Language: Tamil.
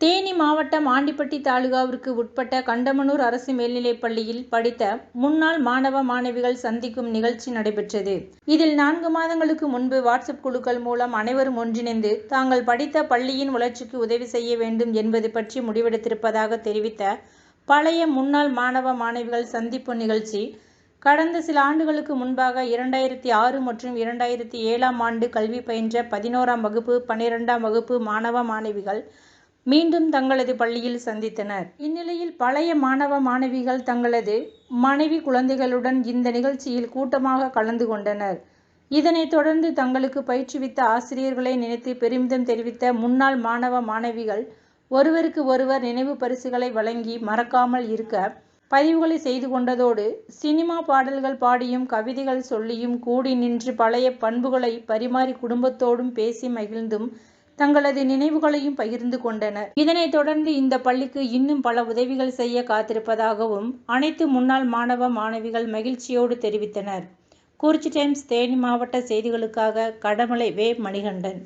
தேனி மாவட்டம் ஆண்டிப்பட்டி தாலுகாவிற்கு உட்பட்ட கண்டமனூர் அரசு மேல்நிலைப் பள்ளியில் படித்த முன்னாள் மாணவ மாணவிகள் சந்திக்கும் நிகழ்ச்சி நடைபெற்றது. இதில் நான்கு மாதங்களுக்கு முன்பு வாட்ஸ்அப் குழுக்கள் மூலம் அனைவரும் ஒன்றிணைந்து தாங்கள் படித்த பள்ளியின் வளர்ச்சிக்கு உதவி செய்ய வேண்டும் என்பது பற்றி முடிவெடுத்திருப்பதாக தெரிவித்த பழைய முன்னாள் மாணவ மாணவிகள் சந்திப்பு நிகழ்ச்சி கடந்த சில ஆண்டுகளுக்கு முன்பாக இரண்டாயிரத்தி ஆறு மற்றும் இரண்டாயிரத்தி ஏழாம் ஆண்டு கல்வி பயின்ற பதினோராம் வகுப்பு பன்னிரெண்டாம் வகுப்பு மாணவ மாணவிகள் மீண்டும் தங்களது பள்ளியில் சந்தித்தனர். இந்நிலையில் பழைய மாணவ மாணவிகள் தங்களது மனைவி குழந்தைகளுடன் இந்த நிகழ்ச்சியில் கூட்டமாக கலந்து கொண்டனர். இதனைத் தொடர்ந்து தங்களுக்கு பயிற்றுவித்த ஆசிரியர்களை நினைத்து பெருமிதம் தெரிவித்த முன்னாள் மாணவ மாணவிகள் ஒருவருக்கு ஒருவர் நினைவு பரிசுகளை வழங்கி மறக்காமல் இருக்க பதிவுகளை செய்து கொண்டதோடு சினிமா பாடல்கள் பாடியும் கவிதைகள் சொல்லியும் கூடி நின்று பழைய பண்புகளை பரிமாறி குடும்பத்தோடும் பேசி மகிழ்ந்தும் தங்களது நினைவுகளையும் பகிர்ந்து கொண்டனர். இதனைத் தொடர்ந்து இந்த பள்ளிக்கு இன்னும் பல உதவிகள் செய்ய காத்திருப்பதாகவும் அனைத்து முன்னாள் மாணவ மாணவிகள் மகிழ்ச்சியோடு தெரிவித்தனர். குறிச்சி டைம்ஸ் தேனி மாவட்ட செய்திகளுக்காக கடமலை வே. மணிகண்டன்.